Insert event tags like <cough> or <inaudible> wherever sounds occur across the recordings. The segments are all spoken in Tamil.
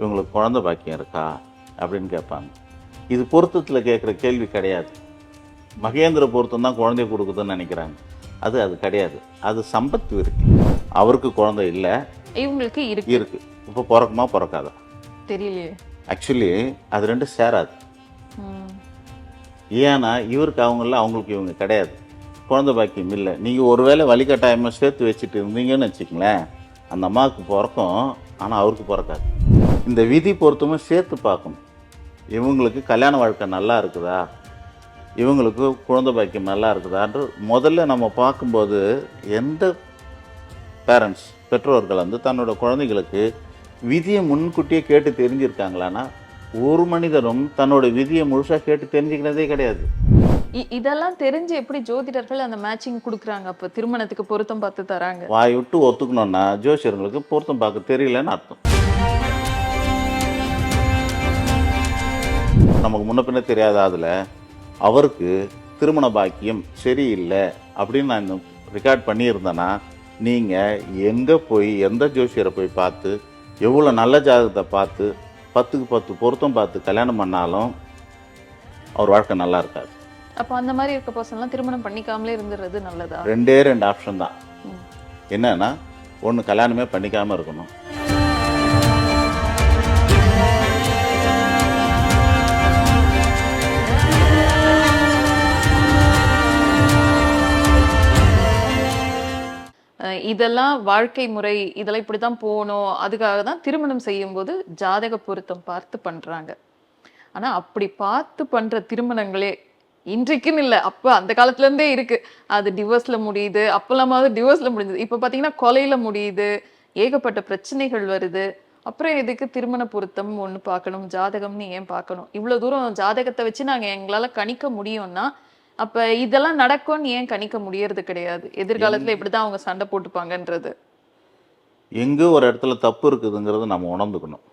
இவங்களுக்கு குழந்தை பாக்கியம் இருக்கா அப்படின்னு கேட்பாங்க. இது பொருத்தத்தில் கேட்குற கேள்வி கிடையாது. மகேந்திர பொருத்தம் தான் குழந்தைய கொடுக்குதுன்னு நினைக்கிறாங்க. அது அது கிடையாது. அது சம்பத் இருக்கு. அவருக்கு குழந்தை இல்லை. இவங்களுக்கு இருக்கு. இருக்கு. இப்போ பிறக்குமா பிறக்காதா? தெரியலையே. ஆக்சுவலி அது ரெண்டும் சேராது. ஏன்னா இவருக்கு அவங்கள அவங்களுக்கு இவங்க கிடையாது. குழந்தை பாக்கியம் இல்லை. நீங்கள் ஒருவேளை வழிகட்டாயமாக சேர்த்து வச்சுட்டு இருந்தீங்கன்னு வச்சுக்கங்களேன். அந்த அம்மாவுக்கு பிறக்கும் ஆனால் அவருக்கு பிறக்காது. இந்த விதி பொருத்தமும் சேர்த்து பார்க்கணும். இவங்களுக்கு கல்யாண வாழ்க்கை நல்லா இருக்குதா? இவங்களுக்கு குழந்தை பாக்கியம் நல்லா இருக்குதான்ற முதல்ல நம்ம பார்க்கும்போது எந்த பேரண்ட்ஸ் பெற்றோர்கள் வந்து தன்னோட குழந்தைகளுக்கு விதியை முன்கூட்டியே கேட்டு தெரிஞ்சிருக்காங்களான்னா ஒரு மனிதரும் தன்னோட விதியை முழுசாக கேட்டு தெரிஞ்சுக்கிறதே கிடையாது. இதெல்லாம் தெரிஞ்சு எப்படி ஜோதிடர்கள் அந்த மேட்சிங் கொடுக்குறாங்க? அப்ப திருமணத்துக்கு பொருத்தம் பார்த்து தராங்க. வாய் விட்டு ஒத்துக்கணும்னா ஜோசியர்களுக்கு பொருத்தம் பார்க்க தெரியலன்னு அர்த்தம். நமக்கு முன்ன பின்ன தெரியாத அதில் அவருக்கு திருமண பாக்கியம் சரியில்லை அப்படின்னு நான் இந்த ரெக்கார்ட் பண்ணியிருந்தேன்னா நீங்கள் எங்கே போய் எந்த ஜோசியரை போய் பார்த்து எவ்வளோ நல்ல ஜாதகத்தை பார்த்து பத்துக்கு பத்து பொருத்தம் பார்த்து கல்யாணம் பண்ணாலும் அவர் வாழ்க்கை நல்லா இருக்காது. அப்ப அந்த மாதிரி இருக்க பர்சன்லாம் திருமணம் பண்ணிக்காமலே இருந்துறது நல்லதா? ரெண்டே ரெண்டு ஆப்ஷன் தான். என்னன்னா ஒன்று கல்யாணமே பண்ணிக்காமல் இருக்கணும். இதெல்லாம் வாழ்க்கை முறை இதெல்லாம் இப்படித்தான் போகணும். அதுக்காக தான் திருமணம் செய்யும்போது ஜாதக பொருத்தம் பார்த்து பண்றாங்க. ஆனா அப்படி பார்த்து பண்ற திருமணங்களே இன்றைக்குன்னு இல்லை. அப்ப அந்த காலத்துல இருந்தே இருக்கு. அது டிவோர்ஸ்ல முடியுது. அப்பலாமாவது டிவோர்ஸ்ல முடிஞ்சது. இப்ப பாத்தீங்கன்னா கொலையில முடியுது. ஏகப்பட்ட பிரச்சனைகள் வருது. அப்புறம் எதுக்கு திருமண பொருத்தம் ஒன்று பார்க்கணும்? ஜாதகம்னு ஏன் பார்க்கணும்? இவ்வளோ தூரம் ஜாதகத்தை வச்சு நாங்கள் எங்களால் கணிக்க முடியும்னா அப்ப இதெல்லாம் நடக்கும்னு ஏன் கணிக்க முடியறது கிடையாது? எதிர்காலத்துல இப்படிதான் அவங்க சண்டை போட்டுப்பாங்கன்றது. எங்கே ஒரு இடத்துல தப்பு இருக்குதுங்கிறத நம்ம உணர்ந்துக்கணும்.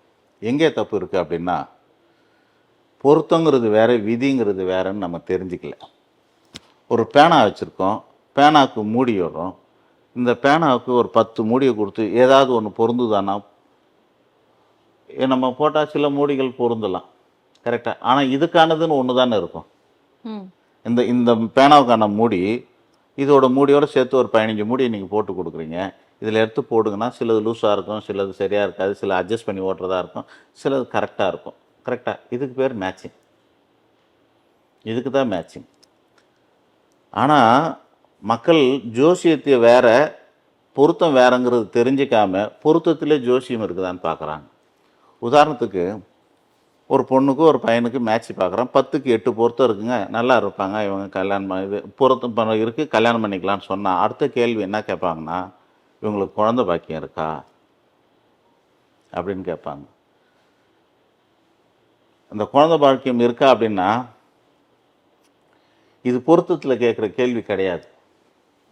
எங்கே தப்பு இருக்குது அப்படின்னா பொருத்தங்கிறது வேற விதிங்கிறது வேறன்னு நம்ம தெரிஞ்சுக்கல. ஒரு பேனா வச்சுருக்கோம் பேனாவுக்கு மூடி வரும் இந்த பேனாவுக்கு ஒரு பத்து மூடியை கொடுத்து ஏதாவது ஒன்று பொருந்துதானா? நம்ம போட்டால் சில மூடிகள் பொருந்தலாம். கரெக்டாக ஆனால் இதுக்கானதுன்னு ஒன்று தானே இருக்கும் இந்த இந்த பேனாவுக்கான மூடி இதோட மூடியோடு சேர்த்து ஒரு பதினஞ்சு மூடி நீங்கள் போட்டு கொடுக்குறீங்க. இதில் எடுத்து போடுங்கன்னா சிலது லூஸாக இருக்கும் சிலது சரியாக இருக்காது சில அட்ஜஸ்ட் பண்ணி ஓட்டுறதா இருக்கும் சிலது கரெக்டாக இருக்கும். கரெக்டாக இதுக்கு பேர் மேட்சிங் இதுக்கு தான் மேட்சிங் ஆனால் மக்கள் ஜோசியத்தை வேற பொருத்தம் வேறங்கிறது தெரிஞ்சிக்காமல் பொருத்தத்திலே ஜோசியம் இருக்குதான்னு பார்க்குறாங்க உதாரணத்துக்கு ஒரு பொண்ணுக்கு ஒரு பையனுக்கு மேட்ச் பார்க்குறோம். பத்துக்கு எட்டு பொருத்தம் இருக்குங்க. நல்லா இருப்பாங்க. இவங்க கல்யாணம் பண்ணி இது பொருத்தம் பண்ண இருக்குது கல்யாணம் பண்ணிக்கலாம்னு சொன்னால் அடுத்த கேள்வி என்ன கேட்பாங்கன்னா இவங்களுக்கு குழந்தை பாக்கியம் இருக்கா? அப்படின்னு கேட்பாங்க. அந்த குழந்தை பாக்கியம் இருக்கா அப்படின்னா இது பொருத்தத்தில் கேட்குற கேள்வி கிடையாது.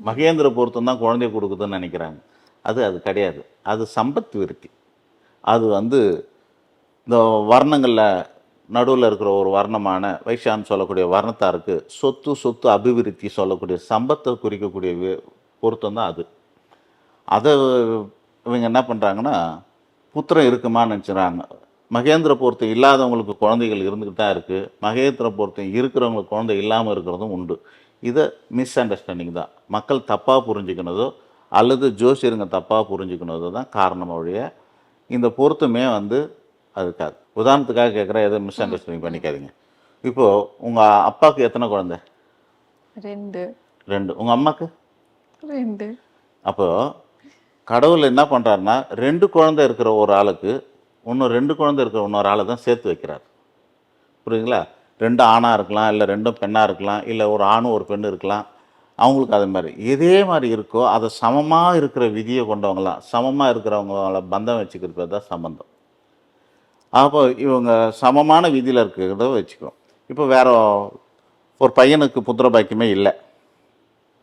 மகேந்திர பொருத்தம் தான் குழந்தைய கொடுக்குதுன்னு நினைக்கிறாங்க. அது அது கிடையாது. அது சம்பத் விருத்தி. அது வந்து இந்த வர்ணங்களில் நடுவில் இருக்கிற ஒரு வர்ணமான வைஷான்னு சொல்லக்கூடிய வர்ணத்தாருக்கு சொத்து சொத்து அபிவிருத்தி சொல்லக்கூடிய சம்பத்தை குறிக்கக்கூடிய பொருத்தம் தான் அது. அதை இவங்க என்ன பண்ணுறாங்கன்னா புத்திரம் இருக்குமான்னு நினச்சிடறாங்க மகேந்திர பொருத்தம் இல்லாதவங்களுக்கு குழந்தைகள் இருந்துக்கிட்டு தான் இருக்குது மகேந்திர பொருத்தம் இருக்கிறவங்களுக்கு குழந்தை இல்லாமல் இருக்கிறதும் உண்டு. இதை மிஸ் அண்டர்ஸ்டாண்டிங் தான். மக்கள் தப்பாக புரிஞ்சுக்கினதோ அல்லது ஜோசியருங்க தப்பாக புரிஞ்சுக்கினதோ தான் காரணம் ஒழிய இந்த பொருத்தமே வந்து அது இருக்காது உதாரணத்துக்காக கேட்குறேன் எதுவும் மிஸ் அண்டர்ஸ்டாண்டிங் பண்ணிக்காதீங்க. இப்போது உங்கள் அப்பாவுக்கு எத்தனை குழந்தை? ரெண்டு. ரெண்டு. உங்கள் அம்மாவுக்கு ரெண்டு. அப்போது கடவுள் என்ன பண்ணுறாருன்னா ரெண்டு குழந்தை இருக்கிற ஒரு ஆளுக்கு இன்னும் ரெண்டு குழந்தை இருக்கிற இன்னொரு ஆளை தான் சேர்த்து வைக்கிறார். புரியுதுங்களா? ரெண்டு ஆணாக இருக்கலாம் இல்லை ரெண்டும் பெண்ணாக இருக்கலாம் இல்லை ஒரு ஆணும் ஒரு பெண்ணு இருக்கலாம். அவங்களுக்கு அது மாதிரி இதே மாதிரி இருக்கோ அதை சமமாக இருக்கிற விதியை கொண்டவங்களாம் சமமாக இருக்கிறவங்கள பந்தம் வச்சுக்கிறது தான் சம்பந்தம். அப்போ இவங்க சமமான விதியில் இருக்கிறத வச்சுக்கோ. இப்போ வேற ஒரு பையனுக்கு புத்திர பாக்கியமே இல்லை.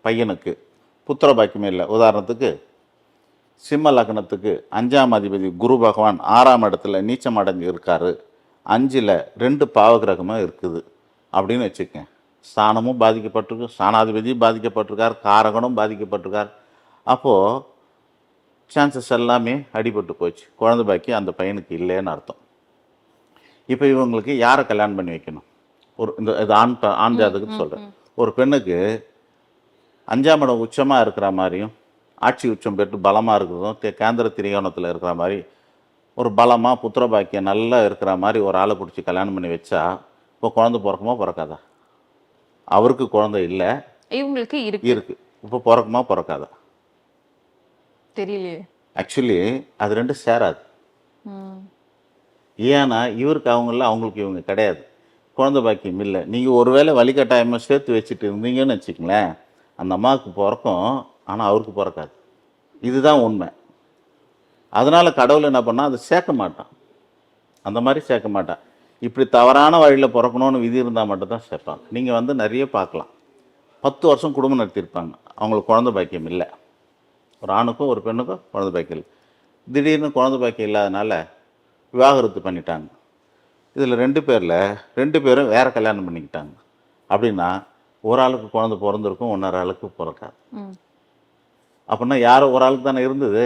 பையனுக்கு புத்திர பாக்கியமே இல்லை. உதாரணத்துக்கு சிம்ம லக்னத்துக்கு அஞ்சாம் அதிபதி குரு பகவான் ஆறாம் இடத்துல நீச்சம் அடைஞ்சு இருக்காரு. அஞ்சில் ரெண்டு பாவகிரகமும் இருக்குது. அப்படின்னு வச்சுக்கேன் ஸ்தானமும் பாதிக்கப்பட்டிருக்கு ஸ்தானாதிபதியும் பாதிக்கப்பட்டிருக்கார் காரகனும் பாதிக்கப்பட்டிருக்கார். அப்போது சான்சஸ் எல்லாமே அடிபட்டு போச்சு. குழந்தை பாக்கி அந்த பையனுக்கு இல்லைன்னு அர்த்தம். இப்போ இவங்களுக்கு யாரை கல்யாணம் பண்ணி வைக்கணும்? ஒரு இந்த இது ஆண் ஆண் ஜாதகத்துக்கு சொல்கிறேன் ஒரு பெண்ணுக்கு அஞ்சாம் இடம் உச்சமாக இருக்கிற மாதிரியும் ஆட்சி உச்சம் பெற்று பலமாக இருக்கிறதும் கேந்திர திரிகோணத்தில் இருக்கிற மாதிரி ஒரு பலமாக புத்திர பாக்கியம் நல்லா இருக்கிற மாதிரி ஒரு ஆளை பிடிச்சி கல்யாணம் பண்ணி வச்சா இப்போ குழந்தை பிறக்குமா பிறக்காதா? அவருக்கு குழந்தை இல்லை. இவங்களுக்கு இருக்கு. இருக்கு. இப்போ பிறக்குமா பிறக்காதா? தெரியலையே. ஆக்சுவலி அது ரெண்டும் சேராது. ஏன்னா இவருக்கு அவங்கள அவங்களுக்கு இவங்க கிடையாது. குழந்த பாக்கியம் இல்லை. நீங்கள் ஒருவேளை வழிகட்டாயமாக சேர்த்து வச்சுட்டு இருந்தீங்கன்னு வச்சுக்கங்களேன் அந்த அம்மாவுக்கு பிறக்கும் ஆனால் அவருக்கு பிறக்காது. இதுதான் உண்மை. அதனால் கடவுள் என்ன பண்ணால் அதை சேர்க்க மாட்டான். அந்த மாதிரி சேர்க்க மாட்டான். இப்படி தவறான வழியில் பிறக்கணும்னு விதி இருந்தால் மட்டும்தான் சேர்ப்பாங்க நீங்கள் வந்து நிறைய பார்க்கலாம். பத்து வருஷம் குடும்பம் நடத்தியிருப்பாங்க. அவங்களுக்கு குழந்த பாக்கியம் இல்லை. ஒரு ஆணுக்கும் ஒரு பெண்ணுக்கும் குழந்த பாக்கியம் இல்லை. திடீர்னு குழந்த பாக்கியம் இல்லாதனால விவாகரத்து பண்ணிட்டாங்க. இதில் ரெண்டு பேரில் ரெண்டு பேரும் வேற கல்யாணம் பண்ணிக்கிட்டாங்க. அப்படின்னா ஒரு ஆளுக்கு குழந்தை பிறந்திருக்கும் இன்னொரு ஆளுக்கு பிறக்காது. அப்படின்னா யாரோ ஒரு ஆளுக்கு தானே இருந்தது.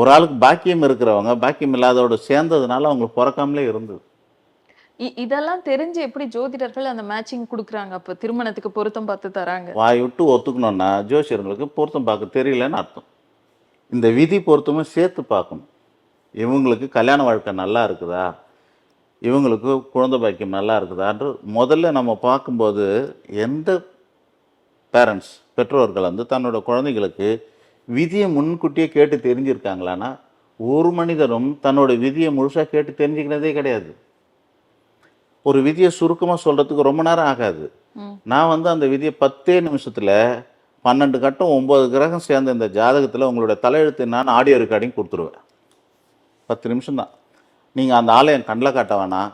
ஒரு ஆளுக்கு பாக்கியம் இருக்கிறவங்க பாக்கியம் இல்லாதவோட சேர்ந்ததுனால அவங்களுக்கு பிறக்காமலே இருந்தது. இதெல்லாம் தெரிஞ்சு எப்படி ஜோதிடர்கள் அந்த மேட்சிங் கொடுக்குறாங்க? அப்ப திருமணத்துக்கு பொருத்தம் பார்த்து தராங்க. வாய் விட்டு ஒத்துக்கணும்னா ஜோசியர்களுக்கு பொருத்தம் பார்க்க தெரியலன்னு அர்த்தம். இந்த விதி பொருத்தமும் சேர்த்து பார்க்கணும். இவங்களுக்கு கல்யாண வாழ்க்கை நல்லா இருக்குதா? இவங்களுக்கு குழந்தை பாக்கியம் நல்லா இருக்குதான்ற முதல்ல நம்ம பார்க்கும்போது எந்த பேரண்ட்ஸ் பெற்றோர்கள் வந்து தன்னோட குழந்தைகளுக்கு விதியை முன்கூட்டியே கேட்டு தெரிஞ்சிருக்காங்களான்னா ஒரு மனிதரும் தன்னோட விதியை முழுசாக கேட்டு தெரிஞ்சுக்கிறதே கிடையாது. ஒரு விதியை சுருக்கமாக சொல்கிறதுக்கு ரொம்ப நேரம் ஆகாது. நான் வந்து அந்த விதியை பத்தே நிமிஷத்தில் பன்னெண்டு கட்டம் ஒம்பது கிரகம் சேர்ந்த இந்த ஜாதகத்தில் உங்களோட தலையெழுத்து நான் ஆடியோ ரெக்கார்டிங் கொடுத்துருவேன். பத்து நிமிஷம்தான் நீங்கள் அந்த ஆளை என் கண்ணில் காட்ட வேணாம்.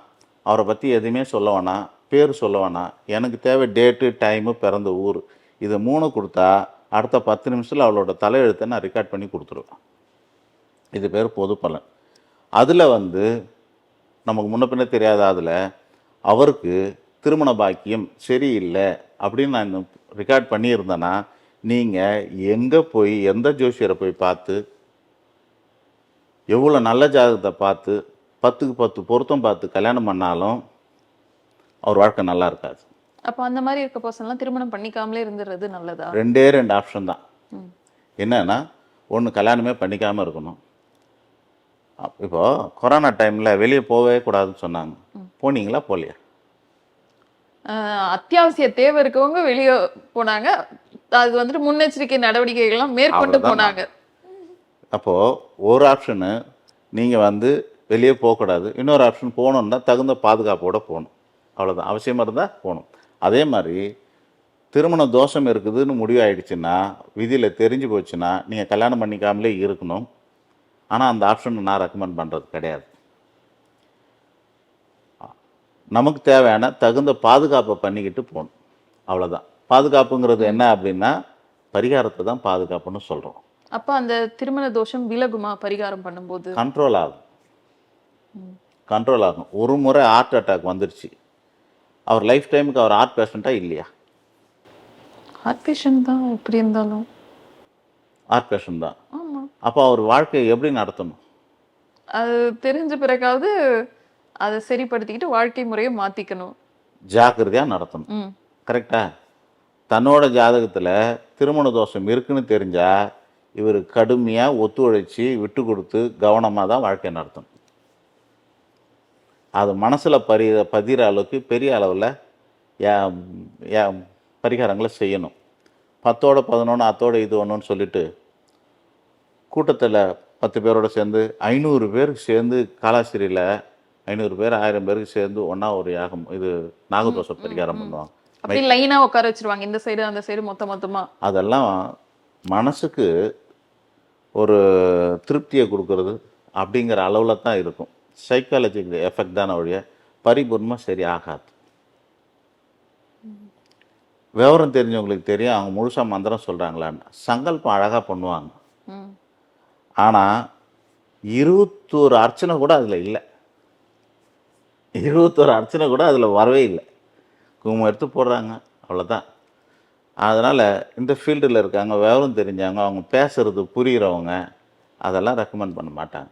அவரை பற்றி எதுவுமே சொல்ல வேணாம். பேர் சொல்ல வேணாம். எனக்கு தேவை டேட்டு டைமு பிறந்த ஊர். இது மூணு கொடுத்தா அடுத்த பத்து நிமிஷத்தில் அவளோட தலையெழுத்தை நான் ரெக்கார்ட் பண்ணி கொடுத்துருவேன். இது பேர் பொது பலன். அதில் வந்து நமக்கு முன்ன பின்ன தெரியாத அதில் அவருக்கு திருமண பாக்கியம் சரியில்லை அப்படின்னு நான் ரெக்கார்ட் பண்ணியிருந்தேன்னா நீங்கள் எங்கே போய் எந்த ஜோசியரை போய் பார்த்து எவ்வளோ நல்ல ஜாதகத்தை பார்த்து பத்துக்கு பத்து பொருத்தம் பார்த்து கல்யாணம் பண்ணாலும் அவர் வாழ்க்கை நல்லா இருக்காது. அப்ப அந்த மாதிரி இருக்க பர்சன்லாம் திருமணம் பண்ணிக்காமலே இருந்துறது நல்லதா? ரெண்டே ரெண்டு ஆப்ஷன் தான். என்னன்னா ஒன்று கல்யாணமே பண்ணிக்காமல் இருக்கணும். அப்- இப்போ கொரோனா டைமில் வெளியே போகவே கூடாதுன்னு சொன்னாங்க. போனீங்களா? போகலையா? அத்தியாவசிய தேவை இருக்கவங்க வெளியே போனாங்க. அது வந்துட்டு முன்னெச்சரிக்கை நடவடிக்கைகள்லாம் மேற்கொண்டு. போனாங்க. அப்போது ஒரு ஆப்ஷனு நீங்கள் வந்து வெளியே போகக்கூடாது. இன்னொரு ஆப்ஷன் போகணுன்னா தகுந்த பாதுகாப்போட போகணும். அவ்வளோதான் அவசியமாக இருந்தால் போகணும். அதே மாதிரி திருமண தோஷம் இருக்குதுன்னு முடிவாயிடுச்சுன்னா விதியில் தெரிஞ்சு போச்சுன்னா நீங்கள் கல்யாணம் பண்ணிக்காமலே இருக்கணும். ஆனால் அந்த ஆப்ஷன் நான் ரெக்கமெண்ட் பண்ணுறது கிடையாது. நமக்கு தேவையான தகுந்த பாதுகாப்பை பண்ணிக்கிட்டு போகணும். அவ்வளோதான் பாதுகாப்புங்கிறது என்ன அப்படின்னா பரிகாரத்தை தான் பாதுகாப்புன்னு சொல்கிறோம் அப்ப அந்த திருமண தோஷம் விலகுமா பரிகாரம் பண்ணும்போது? கண்ட்ரோல் ஆகும். கண்ட்ரோல் ஆகும். ஒரு முறை ஹார்ட் அட்டாக் வந்துருச்சு. அவர் லைஃப் டைமுக்கு அவர் ஹார்ட் பேஷண்ட்டாக இல்லையா? ஹார்ட் பேஷண்ட் தான் எப்படி இருந்தாலும். ஹார்ட் பேஷண்ட் தான். அப்போ அவர் வாழ்க்கையை எப்படி நடத்தணும்? அது தெரிஞ்ச பிறகாவது அதை சரிப்படுத்திக்கிட்டு வாழ்க்கை முறையை மாத்திக்கணும். ஜாக்கிரதையாக நடத்தணும். ம். கரெக்டா தன்னோட ஜாதகத்தில் திருமண தோஷம் இருக்குன்னு தெரிஞ்சா இவர் கடுமையாக ஒத்துழைச்சி விட்டு கொடுத்து கவனமாக தான் வாழ்க்கை நடத்தணும் அது மனசில் பரி பதிகிற அளவுக்கு பெரிய அளவில் பரிகாரங்களை செய்யணும். பத்தோட பதினொன்று அத்தோட இது ஒன்றுன்னு சொல்லிட்டு கூட்டத்தில் பத்து பேரோட சேர்ந்து ஐநூறு பேருக்கு சேர்ந்து காலாசிரியில் ஐநூறு பேர் ஆயிரம் பேருக்கு சேர்ந்து ஒன்றா ஒரு யாகம் இது நாகதோஷ பரிகாரம் பண்ணுவாங்க. அப்படி லைனா உட்கார வச்சிருவாங்க. இந்த சைடு அந்த சைடு மொத்த மொத்தமா. அதெல்லாம் மனசுக்கு ஒரு திருப்தியை கொடுக்கறது அப்படிங்கிற அளவில் தான் இருக்கும். சைக்காலஜிக்கு எஃபெக்ட் தானே ஒழிய பரிபூர்ணமாக சரி ஆகாது விவரம் தெரிஞ்சவங்களுக்கு தெரியும் அவங்க முழுசாக மந்திரம் சொல்கிறாங்களான்னு சங்கல்பம் அழகாக பண்ணுவாங்க. ஆனால் இருபத்தோரு அர்ச்சனை கூட அதில் இல்லை. இருபத்தோரு அர்ச்சனை கூட அதில் வரவே இல்லை. குங்குமம் எடுத்து போடுறாங்க அவ்வளோதான் அதனால் இந்த ஃபீல்டில் இருக்காங்க விவரம் தெரிஞ்சவங்க அவங்க பேசுறது புரிகிறவங்க அதெல்லாம் ரெக்கமெண்ட் பண்ண மாட்டாங்க.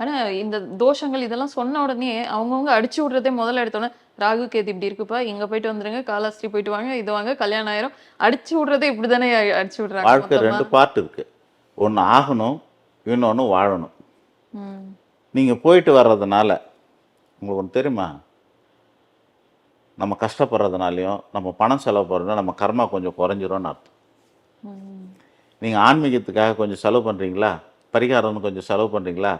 ஆனா இந்த தோஷங்கள் இதெல்லாம் சொன்ன உடனே அவங்கவுங்க அடிச்சு விடுறதே முதல்ல எடுத்தோன்னே ராகு கேது இப்படி இருக்குப்பா இங்க போயிட்டு வந்துருங்க காலாஸ்திரி போயிட்டு வாங்க இது வாங்க கல்யாணம் ஆயிரும். அடிச்சு விடுறதே இப்படிதானே அடிச்சு விடுறாங்க வாழ்க்கை. ரெண்டு பார்ட் இருக்கு. ஒன்று ஆகணும் இன்னொன்று வாழணும். நீங்கள் போயிட்டு வர்றதுனால உங்களுக்கு ஒன்று தெரியுமா? நம்ம கஷ்டப்படுறதுனாலையும் நம்ம பணம் செலவு பண்ணுறதுனால நம்ம கர்மா கொஞ்சம் குறைஞ்சிரும்னு அர்த்தம். நீங்கள் ஆன்மீகத்துக்காக கொஞ்சம் செலவு பண்ணுறீங்களா பரிகாரம்னு கொஞ்சம் செலவு பண்ணுறீங்களா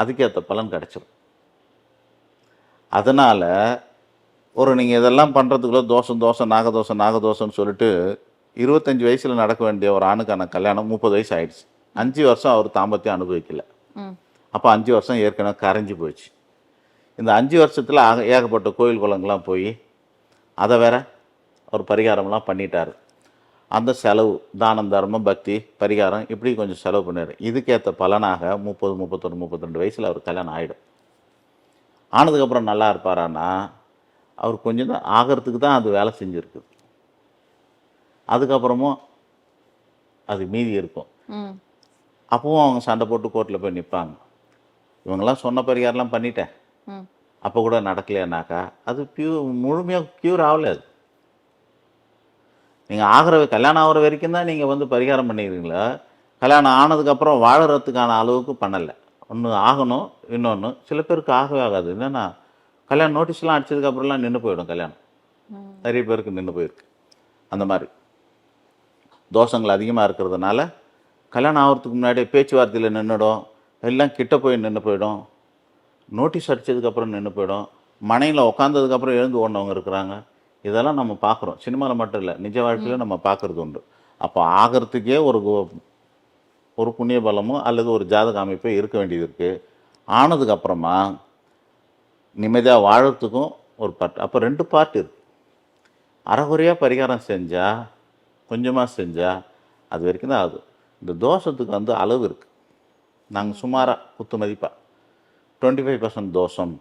அதுக்கேற்ற பலன் கிடைச்சிரும். அதனால் ஒரு நீங்கள் இதெல்லாம் பண்ணுறதுக்குள்ள தோஷம் தோஷம் நாகதோஷம் நாகதோஷம்னு சொல்லிட்டு இருபத்தஞ்சி வயசில் நடக்க வேண்டிய ஒரு ஆணுக்கான கல்யாணம் முப்பது வயசு ஆயிடுச்சு. அஞ்சு வருஷம் அவர் தாம்பத்தியம் அனுபவிக்கல. அப்போ அஞ்சு வருஷம் ஏற்கனவே கரைஞ்சி போச்சு. இந்த அஞ்சு வருஷத்தில் ஆக ஏகப்பட்ட கோயில் குளங்கள்லாம் போய் அதை வேற ஒரு பரிகாரம்லாம் பண்ணிட்டாரு. அந்த செலவு தானம் தர்மம் பக்தி பரிகாரம் இப்படி கொஞ்சம் செலவு பண்ணார். இதுக்கேற்ற பலனாக முப்பது முப்பத்தொன்று முப்பத்திரெண்டு வயசில் அவர் கல்யாணம் ஆகிடும் ஆனதுக்கப்புறம் நல்லா இருப்பாரான்னா அவர் கொஞ்சம் தான் ஆகிறதுக்கு தான் அது வேலை செஞ்சுருக்குது அதுக்கப்புறமும் அது மீதி இருக்கும். அப்பவும் அவங்க சண்டை போட்டு கோர்ட்டில் போய் நிற்பாங்க இவங்கெல்லாம் சொன்ன பரிகாரம்லாம் பண்ணிட்டேன். அப்போ கூட நடக்கலையானாக்கா அது பியூ முழுமையாக க்யூர் ஆகல அது. நீங்கள் ஆகிற கல்யாணம் ஆகிற வரைக்கும் தான் நீங்கள் வந்து பரிகாரம் பண்ணிக்கிறீங்களா? கல்யாணம் ஆனதுக்கப்புறம் வாழறதுக்கான அளவுக்கு பண்ணலை. ஒன்று ஆகணும் இன்னொன்று சில பேருக்கு ஆகவே ஆகாது. என்னென்னா கல்யாணம் நோட்டீஸ்லாம் அடிச்சதுக்கப்புறம்லாம் நின்று போயிடும் கல்யாணம். நிறைய பேருக்கு நின்று போயிருக்கு. அந்த மாதிரி. தோஷங்கள் அதிகமாக இருக்கிறதுனால கல்யாணம் ஆகிறதுக்கு முன்னாடியே பேச்சுவார்த்தையில் நின்றுடும் எல்லாம் கிட்ட போய் நின்று போயிடும். நோட்டீஸ் அடித்ததுக்கப்புறம் நின்று போயிடும். மனையில் உட்காந்ததுக்கப்புறம் எழுந்து ஓடினவங்க இருக்கிறாங்க. இதெல்லாம் நம்ம பார்க்குறோம் சினிமாவில் மட்டும் இல்லை நிஜ வாழ்க்கையில நம்ம பார்க்குறது உண்டு. அப்போ ஆகிறதுக்கே ஒரு ஒரு புண்ணிய பலமோ அல்லது ஒரு ஜாதக அமைப்போ இருக்க வேண்டியது இருக்குது ஆனதுக்கப்புறமா நிம்மதியாக வாழறதுக்கும் ஒரு பார்ட் அப்போ ரெண்டு பார்ட் இருக்கு. அறகுறையாக பரிகாரம் செஞ்சால் கொஞ்சமாக செஞ்சால் அது வரைக்கும் தான் ஆகுது. இந்த தோஷத்துக்கு வந்து அளவு இருக்குது நாங்கள் சுமாராக குத்து மதிப்பாக டுவெண்ட்டி ஃபைவ் பர்சன்ட் தோஷம்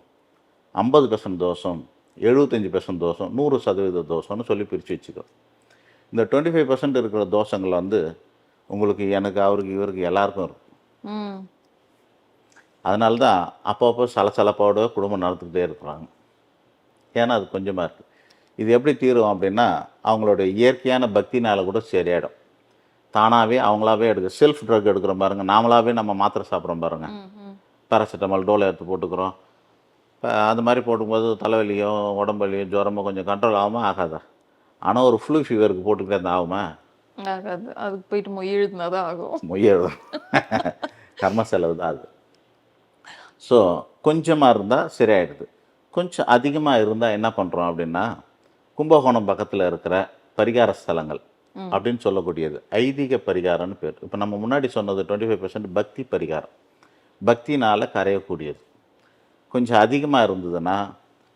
ஐம்பது பர்சன்ட் தோஷம் எழுபத்தஞ்சி பர்சன்ட் தோஷம் நூறு சதவீத தோஷம்னு சொல்லி பிரித்து வச்சுக்கிறோம் இந்த டுவெண்ட்டி ஃபைவ் பர்சன்ட் இருக்கிற தோஷங்கள் வந்து உங்களுக்கு எனக்கு அவருக்கு இவருக்கு எல்லாருக்கும் இருக்கும். அதனால தான் அப்பப்போ சலசலப்போட குடும்பம் நடத்திக்கிட்டே இருக்கிறாங்க. ஏன்னா அது கொஞ்சமாக இருக்குது இது எப்படி தீரும் அப்படின்னா அவங்களோட இயற்கையான பக்தினால கூட சரியாயிடும். தானாகவே அவங்களாவே எடுக்க செல்ஃப் ட்ரக் எடுக்கிற பாருங்க நாமளாவே நம்ம மாத்திரை சாப்பிட்றோம் பாருங்க. ம், ம். பேராசிட்டமால் டோலை எடுத்து போட்டுக்கிறோம். இப்போ அது மாதிரி போடும்போது தலைவலியோ உடம்புலியோ ஜுரமோ கொஞ்சம் கண்ட்ரோல் ஆகுமா? ஆகாதா? ஆனால் ஒரு ஃப்ளூ ஃபீவருக்கு போட்டுக்கிட்டே இருந்தால் ஆகுமா? ஆகாது. அதுக்கு போயிட்டு மொய் எழுதுனாதான் ஆகும். மொய்யழுதும் <laughs> கர்ம செலவு தான் அது. ஸோ கொஞ்சமாக இருந்தால் சரியாயிடுது. கொஞ்சம் அதிகமாக இருந்தால் என்ன பண்ணுறோம் அப்படின்னா கும்பகோணம் பக்கத்தில் இருக்கிற பரிகார ஸ்தலங்கள். அப்படின்னு சொல்லக்கூடியது. ஐதீக பரிகாரம்னு பேர். இப்போ நம்ம முன்னாடி சொன்னது டுவெண்ட்டி ஃபைவ் பக்தி பரிகாரம். பக்தினால் கரையக்கூடியது. கொஞ்சம் அதிகமாக இருந்ததுன்னா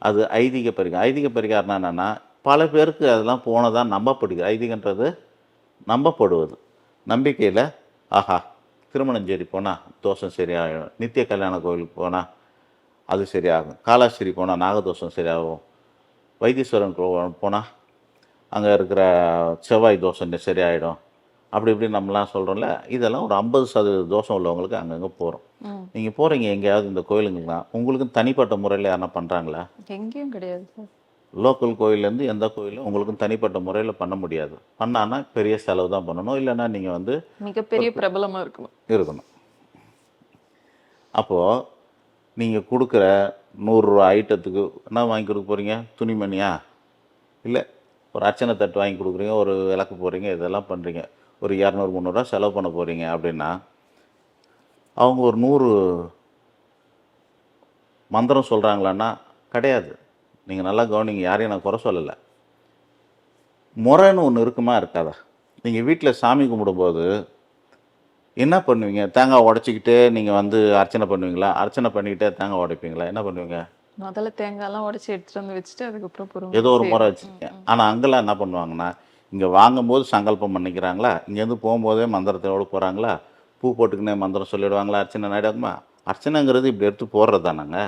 அது ஐதீக பரிகாரம். ஐதீக பரிகாரம்னா என்னென்னா பல பேருக்கு அதெல்லாம் போனதான் நம்பப்படுது ஐதீகன்றது நம்பப்படுவது. நம்பிக்கையில் ஆஹா திருமணஞ்சேரி போனால் தோஷம் சரியாகும். நித்திய கல்யாண கோவிலுக்கு போனால் அது சரியாகும். காலாஸ்திரி போனால் நாகதோஷம் சரியாகும். வைத்தீஸ்வரன் போனால் அங்கே இருக்கிற செவ்வாய் தோஷம் சரியாயிடும். அப்படி இப்படி நம்மலாம் சொல்கிறோம்ல இதெல்லாம் ஒரு ஐம்பது சதவீத தோஷம் உள்ளவங்களுக்கு அங்கங்கே போகிறோம். நீங்கள் போகிறீங்க எங்கேயாவது இந்த கோயிலுங்கலாம் உங்களுக்கு தனிப்பட்ட முறையில் யாரா பண்ணுறாங்களா எங்கேயும் கிடையாது லோக்கல் கோயிலேருந்து எந்த கோயிலும் உங்களுக்கும் தனிப்பட்ட முறையில் பண்ண முடியாது. பண்ணான்னா பெரிய செலவு தான் பண்ணணும். இல்லைன்னா நீங்கள் வந்து மிகப்பெரிய பிரபலமா இருக்கணும். இருக்கணும். அப்போது நீங்கள் கொடுக்குற நூறுரூவா ஐட்டத்துக்கு என்ன வாங்கி கொடுக்க போகிறீங்க துணிமணியா? இல்லை ஒரு அர்ச்சனை தட்டு வாங்கி கொடுக்குறீங்க ஒரு விளக்கு போகிறீங்க இதெல்லாம் பண்ணுறீங்க ஒரு இரநூறு முந்நூறுரூவா செலவு பண்ண போகிறீங்க அப்படின்னா அவங்க ஒரு நூறு மந்திரம் சொல்கிறாங்களான்னா கிடையாது. நீங்கள் நல்லா கவனிங்க யாரையும் நான் குறை சொல்லலை. முறைன்னு ஒன்று இருக்குமா இருக்காதா? நீங்கள் வீட்டில் சாமி கும்பிடும்போது என்ன பண்ணுவீங்க? தேங்காய் உடச்சிக்கிட்டே நீங்கள் வந்து அர்ச்சனை பண்ணுவீங்களா? அர்ச்சனை பண்ணிக்கிட்டே தேங்காய் உடைப்பீங்களா? என்ன பண்ணுவீங்க? முதல்ல தேங்காய்லாம் உடைச்சு எடுத்துட்டு வந்து வச்சுட்டு அதுக்கப்புறம் ஏதோ ஒரு முறை. வச்சுருக்கேன். ஆனால் அங்கெல்லாம் என்ன பண்ணுவாங்கன்னா இங்கே வாங்கும்போது சங்கல்பம் பண்ணிக்கிறாங்களா? இங்கேருந்து போகும்போதே மந்திரத்தோடு போகிறாங்களா பூ போட்டுக்கினே மந்திரம் சொல்லிடுவாங்களா? அர்ச்சனை நடக்குமா அர்ச்சனைங்கிறது இப்படி எடுத்து போடுறது தானங்க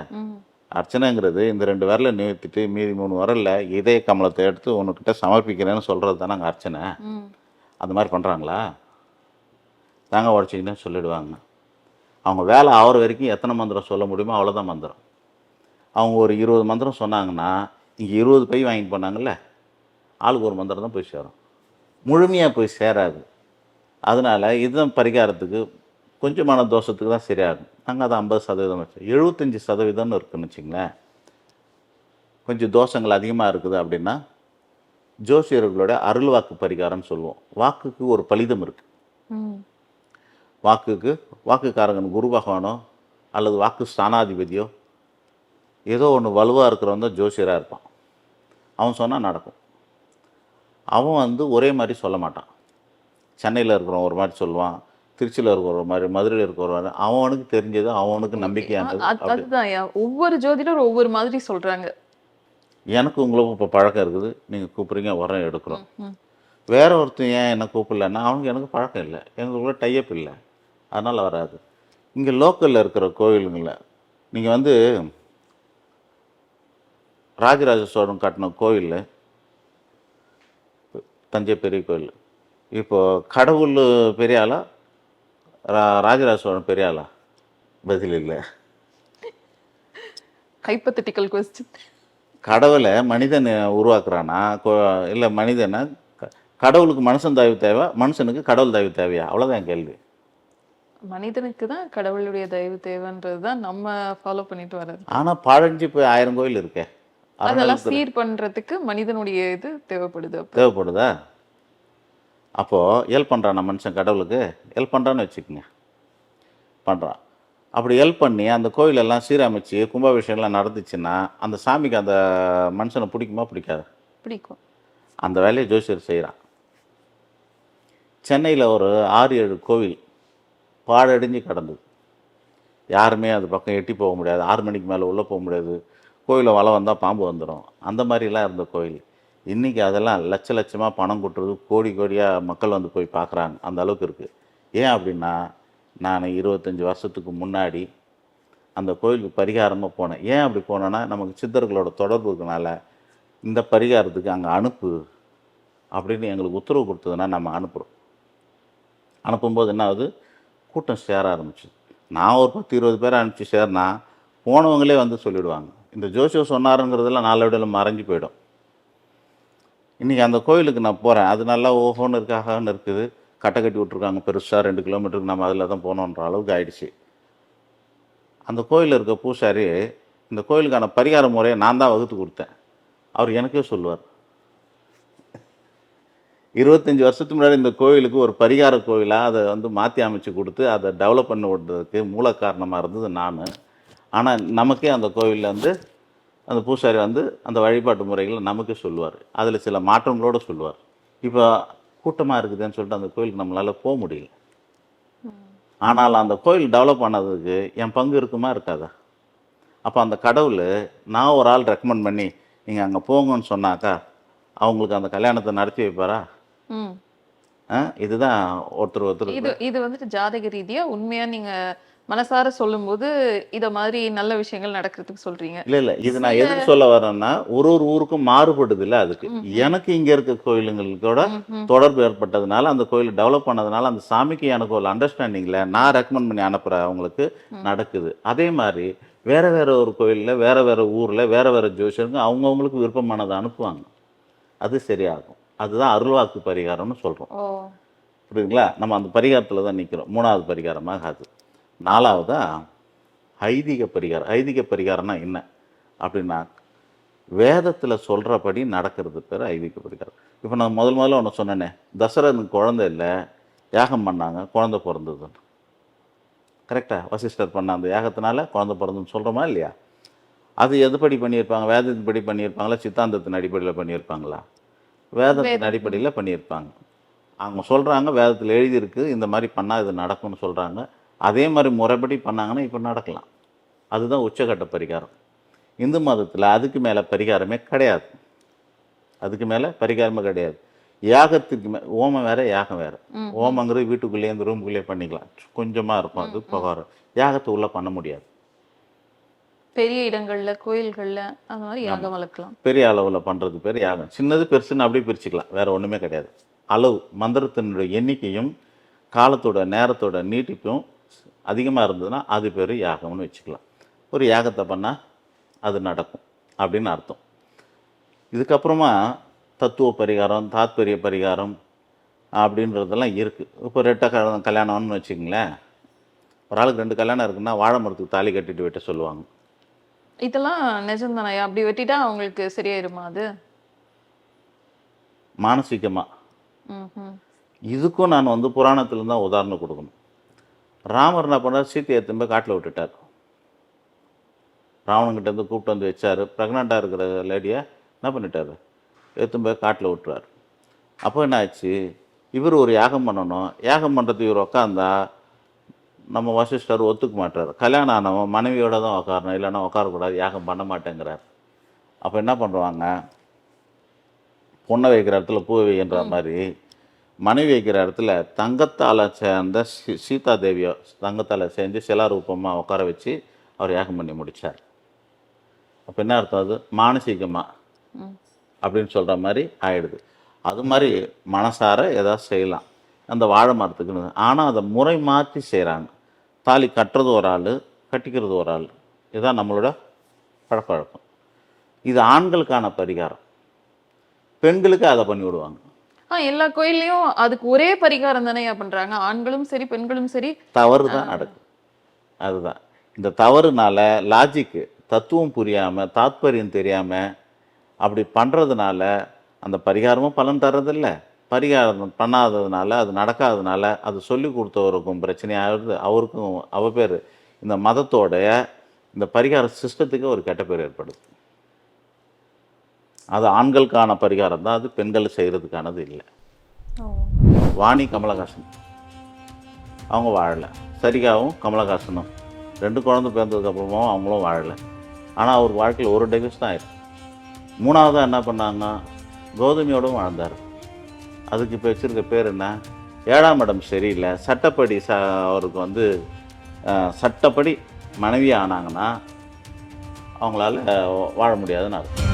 அர்ச்சனைங்கிறது இந்த ரெண்டு விரலை நிறுத்திட்டு மீதி மூணு விரல்ல இதய கமலத்தை எடுத்து உனக்கிட்ட சமர்ப்பிக்கிறேன்னு சொல்கிறது தானங்க அர்ச்சனை? அந்த மாதிரி பண்ணுறாங்களா தேங்காய் உடச்சிக்கின்னு சொல்லிடுவாங்க. அவங்க வேலை ஆகிற வரைக்கும் எத்தனை மந்திரம் சொல்ல முடியுமோ அவ்வளோதான் மந்திரம். அவங்க ஒரு இருபது மந்திரம் சொன்னாங்கன்னா இங்கே இருபது பை வாங்கிட்டு போனாங்கல்ல? ஆளுக்கு ஒரு மந்திரம் தான் போய் சேரும். முழுமையாக போய் சேராது. அதனால் இதுதான் பரிகாரத்துக்கு கொஞ்சமான தோஷத்துக்கு தான் சரியாகும். நாங்கள் அதை ஐம்பது சதவீதம் வச்சோம். எழுபத்தஞ்சி சதவீதம்னு இருக்குன்னு வச்சுங்களேன். கொஞ்சம் தோஷங்கள் அதிகமாக இருக்குது அப்படின்னா ஜோசியர்களோட அருள் வாக்கு பரிகாரம்னு சொல்லுவோம். வாக்குக்கு ஒரு பலிதம் இருக்குது வாக்குக்கு வாக்குக்காரங்கன் குரு பகவானோ அல்லது வாக்கு ஸ்தானாதிபதியோ ஏதோ ஒன்று வலுவாக இருக்கிறவன் தான் ஜோசியராக இருப்பான். அவன் சொன்னால் நடக்கும். அவன் வந்து ஒரே மாதிரி சொல்ல மாட்டான். சென்னையில் இருக்கிறவன் ஒரு மாதிரி சொல்லுவான் திருச்சியில் இருக்கிற ஒரு மாதிரி மதுரையில் இருக்கிற ஒரு மாதிரி. அவனுக்கு தெரிஞ்சது அவனுக்கு நம்பிக்கையானது அதுதான். ஒவ்வொரு ஜோதிடர் ஒவ்வொரு மாதிரி சொல்றாங்க. எனக்கு உங்களுக்கும் இப்போ பழக்கம் இருக்குது. நீங்கள் கூப்பிட்றீங்க உரம் எடுக்கிறோம். வேற ஒருத்தன் ஏன் என்ன கூப்பிடலன்னா அவனுக்கு எனக்கு பழக்கம் இல்லை. எங்களுக்குள்ள டைப் இல்லை. அதனால் வராது. இங்கே லோக்கலில் இருக்கிற கோயிலுங்களில் நீங்கள் வந்து ராஜராஜ சோழன் கட்டின கோயில் தஞ்சை பெரிய கோயில். இப்போ கடவுள் பெரிய ஆளா ரா ராஜராஜ சோழன் பெரிய ஆளா பதில் இல்லை. ஹைப்பத்தட்டிக்கல் கொஸ்டின் கடவுளை மனிதன் உருவாக்குறானா? இல்லை மனிதனை கடவுளுக்கு மனுஷன் தயவு தேவை மனுஷனுக்கு கடவுள் தயவு தேவையா? அவ்வளோதான் கேள்வி. மனிதனுக்கு தான் கடவுளுடைய தயவு தேவைன்றது தான் நம்ம ஃபாலோ பண்ணிட்டு வர்றது. ஆனால் பாழஞ்சி போய் ஆயிரம் கோயில் இருக்கே. அதெல்லாம் சீர் பண்றதுக்கு மனிதனுடைய இது தேவைப்படுது அப்ப. தேவைப்படுதா? அப்போது ஹெல்ப் பண்ணுறான் மனுஷன் கடவுளுக்கு? ஹெல்ப் பண்ணுறான்னு வச்சுக்கோங்க. பண்ணுறான் அப்படி ஹெல்ப் பண்ணி அந்த கோயிலெல்லாம் சீரமைச்சு கும்பாபிஷேகம்லாம் நடந்துச்சுன்னா அந்த சாமிக்கு அந்த மனுஷனை பிடிக்குமா பிடிக்காது? பிடிக்கும். அந்த வேலையை ஜோசியர் செய்கிறான் சென்னையில் ஒரு ஆறு ஏழு கோவில் பாழடைஞ்சு கிடந்தது. யாருமே அது பக்கம் எட்டி போக முடியாது. ஆறு மணிக்கு மேலே உள்ளே போக முடியாது. கோயிலை வளம் வந்தால் பாம்பு வந்துடும் அந்த மாதிரிலாம் இருந்த கோயில். இன்றைக்கி அதெல்லாம் லட்ச லட்சமாக பணம் கொட்டுறது கோடி கோடியாக மக்கள் வந்து போய் பார்க்குறாங்க. அந்த அளவுக்கு இருக்குது ஏன் அப்படின்னா நான் இருபத்தஞ்சி வருஷத்துக்கு முன்னாடி அந்த கோயிலுக்கு பரிகாரமாக போனேன். ஏன் அப்படி போனேன்னா நமக்கு சித்தர்களோட தொடர்பு இருக்கனால இந்த பரிகாரத்துக்கு அங்கே அனுப்பு அப்படின்னு எங்களுக்கு உத்தரவு கொடுத்ததுன்னா நம்ம அனுப்புகிறோம் அனுப்பும்போது என்ன ஆகுது? கூட்டம் சேர ஆரம்பிச்சு நான் ஒரு பத்து இருபது பேர் அனுப்பிச்சு சேர்னா போனவங்களே வந்து சொல்லிவிடுவாங்க இந்த ஜோசியோ சொன்னாருங்கிறதெல்லாம் நாளடைவில் மறைஞ்சு போயிடும். இன்றைக்கி அந்த கோயிலுக்கு நான் போகிறேன் அது நல்லா ஓஹோன்னு இருக்காகன்னு இருக்குது கட்டை கட்டி விட்ருக்காங்க பெருசாக ரெண்டு கிலோமீட்டருக்கு நம்ம அதில் தான் போகணுன்ற அளவுக்கு ஆயிடுச்சு. அந்த கோயிலில் இருக்க பூசாரி இந்த கோயிலுக்கான பரிகார முறையை நான் தான் வகுத்து கொடுத்தேன். அவர் எனக்கே சொல்லுவார். இருபத்தஞ்சி வருஷத்துக்கு முன்னாடி இந்த கோயிலுக்கு ஒரு பரிகார கோயிலாக அதை வந்து மாற்றி அமைச்சு கொடுத்து அதை டெவலப் பண்ணி விடுறதுக்கு மூல காரணமாக இருந்தது நான். ஆனால் நமக்கே அந்த கோவிலில் வந்து அந்த பூசாரி வந்து அந்த வழிபாட்டு முறைகளை நமக்கே சொல்லுவார். அதில் சில மாற்றங்களோடு சொல்லுவார். இப்போ கூட்டமாக இருக்குதுன்னு சொல்லிட்டு அந்த கோயிலுக்கு நம்மளால் போக முடியல. ஆனால் அந்த கோயில் டெவலப் பண்ணதுக்கு என் பங்கு இருக்குமா இருக்காதா? அப்போ அந்த கடவுள் நான் ஒரு ஆள் ரெக்கமெண்ட் பண்ணி நீங்கள் அங்கே போங்கன்னு சொன்னாக்கா அவங்களுக்கு அந்த கல்யாணத்தை நடத்தி வைப்பாரா? ம். ஆ? இதுதான் ஒருத்தர் ஒருத்தர் இது இது வந்துட்டு ஜாதக ரீதியா உண்மையா நீங்க மனசார சொல்லும்போது இத மாதிரி நல்ல விஷயங்கள் நடக்கிறதுக்கு சொல்றீங்க. இல்லை இல்லை. இது நான் எதுக்கு சொல்ல வரேன்னா ஒரு ஒரு ஊருக்கும் மாறுபடுது இல்லை அதுக்கு. எனக்கு இங்கே இருக்க கோயிலுங்களோட. தொடர்பு ஏற்பட்டதுனால அந்த கோயில் டெவலப் பண்ணதுனால அந்த சாமிக்கு எனக்கு ஒரு அண்டர்ஸ்டாண்டிங்கில் நான் ரெக்கமெண்ட் பண்ணி அனுப்புகிறேன் அவங்களுக்கு நடக்குது. அதே மாதிரி வேற வேற ஒரு கோயிலில் வேற வேற ஊரில் வேற வேற ஜோசியருங்க அவங்கவுங்களுக்கு விருப்பமானதை அனுப்புவாங்க. அது சரியாகும். அதுதான் அருள்வாக்கு பரிகாரம்னு சொல்கிறோம் புரியுதுங்களா? நம்ம அந்த பரிகாரத்தில் தான் நிற்கிறோம் மூணாவது பரிகாரமாக அது. நாலாவதா ஐதீக பரிகாரம். ஐதீக பரிகாரம்னா என்ன? அப்படின்னா வேதத்தில் சொல்கிறபடி நடக்கிறது பேர் ஐதீக பரிகாரம். இப்போ நான் முதல் முதல்ல ஒன்று சொன்னேனே தசரனுக்கு குழந்தை இல்லை யாகம் பண்ணாங்க குழந்தை பிறந்ததுன்னு. கரெக்டாக வசிஷ்டர் பண்ண அந்த யாகத்தினால குழந்தை பிறந்ததுன்னு சொல்கிறோமா இல்லையா? அது எதுபடி பண்ணியிருப்பாங்க? வேதத்தின்படி பண்ணியிருப்பாங்களா? சித்தாந்தத்தின் அடிப்படையில் பண்ணியிருப்பாங்களா? வேதத்தின். அடிப்படையில் பண்ணியிருப்பாங்க. அவங்க சொல்கிறாங்க வேதத்தில் எழுதியிருக்கு இந்த மாதிரி பண்ணால் இது நடக்கும்னு சொல்கிறாங்க அதே மாதிரி முறைப்படி பண்ணாங்கன்னா இப்போ நடக்கலாம். அதுதான் உச்சகட்ட பரிகாரம். இந்து மதத்தில் அதுக்கு மேலே பரிகாரமே கிடையாது. அதுக்கு மேலே பரிகாரமே கிடையாது. யாகத்துக்கு மே ஓமம் வேற யாகம் வேற. ஓமங்கிறது வீட்டுக்குள்ளேயே இந்த ரூமுக்குள்ளேயே பண்ணிக்கலாம். கொஞ்சமாக இருக்கும் அது பகாரம். யாகத்தை உள்ளே பண்ண முடியாது. பெரிய இடங்கள்ல கோயில்கள்ல அந்த மாதிரி யாகம் வளர்க்கலாம். பெரிய அளவில் பண்ணுறது பேர் யாகம். சின்னது பெருசுன்னு அப்படியே பிரிச்சுக்கலாம். வேற ஒன்றுமே கிடையாது. அளவு மந்திரத்தினுடைய எண்ணிக்கையும் காலத்தோட நேரத்தோட நீட்டிப்பும் அதிகமாக இருந்ததுன்னா அது பேர் யாகம்னு வச்சுக்கலாம். ஒரு யாகத்தை பண்ணால் அது நடக்கும் அப்படின்னு அர்த்தம். இதுக்கப்புறமா தத்துவ பரிகாரம் தாத்பரிய பரிகாரம் அப்படின்றதெல்லாம் இருக்குது இப்போ ரெட்டை கல்யாணம் கல்யாணம்னு வச்சுக்கங்களேன். ஒரு ஆளுக்கு ரெண்டு கல்யாணம் இருக்குன்னா வாழை மரத்துக்கு தாலி கட்டிட்டு வெட்ட சொல்லுவாங்க. இதெல்லாம் நிஜம்தானயா அப்படி வெட்டிட்டா அவங்களுக்கு சரியாயிருமா அது? மானசீகமாக. இதுக்கும் நான் வந்து புராணத்துல தான் உதாரணம் கொடுக்கணும். ராமர் என்ன பண்ணார்? சீத்தையை போய் காட்டில் விட்டுட்டார். ராவணங்கிட்ட இருந்து கூப்பிட்டு வந்து வச்சார். ப்ரெக்னெண்ட்டாக இருக்கிற லேடியை என்ன பண்ணிட்டாரு? எடுத்துன்னு போய் காட்டில் விட்டுறாரு. அப்போ என்ன ஆச்சு? இவர் ஒரு யாகம் பண்ணணும். யாகம் பண்ணுறதுக்கு இவர் உக்காந்தா நம்ம வசிஷ்டர் ஒத்துக்க மாட்டார். கல்யாணம் ஆனவன் மனைவியோட தான் உட்காரணும் இல்லைன்னா உட்காரக்கூடாது யாகம் பண்ண மாட்டேங்கிறார். அப்போ என்ன பண்ணுவாங்க? பொண்ணை வைக்கிற இடத்துல பூ வைக்கின்ற மாதிரி மனைவி வைக்கிற இடத்துல தங்கத்தால் சேர்ந்த சீ சீதா தேவியோ தங்கத்தால் செஞ்சு சிலாரூபமாக உட்கார வச்சு அவர் யாகம் பண்ணி முடித்தார் அப்போ என்ன அர்த்தம் அது? மானசீகமாக. அப்படின்னு சொல்கிற மாதிரி ஆயிடுது. அது மாதிரி மனசார ஏதாவது செய்யலாம். அந்த வாழை மரத்துக்குன்னு. ஆனால் அதை முறை மாற்றி செய்கிறாங்க தாலி கட்டுறது ஒரு ஆள் கட்டிக்கிறது ஒரு ஆள். இதுதான் நம்மளோட பழக்கவழக்கம் இது ஆண்களுக்கான பரிகாரம். பெண்களுக்கு அதை பண்ணி விடுவாங்க. ஆ எல்லா கோயில்லையும் அதுக்கு ஒரே பரிகாரம் தானேயா பண்றாங்க. ஆண்களும் சரி பெண்களும் சரி. தவறு தான் நடக்குது அதுதான். இந்த தவறுனால லாஜிக்கு தத்துவம் புரியாமல் தாத்பரியம் தெரியாமல் அப்படி பண்ணுறதுனால அந்த பரிகாரமும் பலன் தர்றதில்ல. பரிகாரம் பண்ணாததுனால அது நடக்காததுனால அது சொல்லி கொடுத்தவருக்கும் பிரச்சனையாகிறது அவருக்கும் அவ பேர் இந்த மதத்தோட இந்த பரிகார சிஸ்டத்துக்கு ஒரு கெட்ட பேர் ஏற்படுது. அது ஆண்களுக்கான பரிகாரம் தான் அது பெண்கள் செய்கிறதுக்கானது இல்லை. வாணி கமலஹாசன். அவங்க வாழலை. சரிகாவும் கமலஹாசனும். ரெண்டு குழந்தை பிறந்ததுக்கு அப்புறமாவும் அவங்களும் வாழலை. ஆனால் அவர் வாழ்க்கையில் ஒரு டிவைஸ் தான் ஆயிருக்கு. மூணாவதாக என்ன பண்ணாங்க கௌதமியோடும் வாழ்ந்தார். அதுக்கு இப்போ வச்சிருக்க பேர் என்ன? ஏழாம் இடம் சரியில்லை. சட்டப்படி ச அவருக்கு வந்து சட்டப்படி மனைவி ஆனாங்கன்னா அவங்களால வாழ முடியாதுன்னு அர்த்தம்.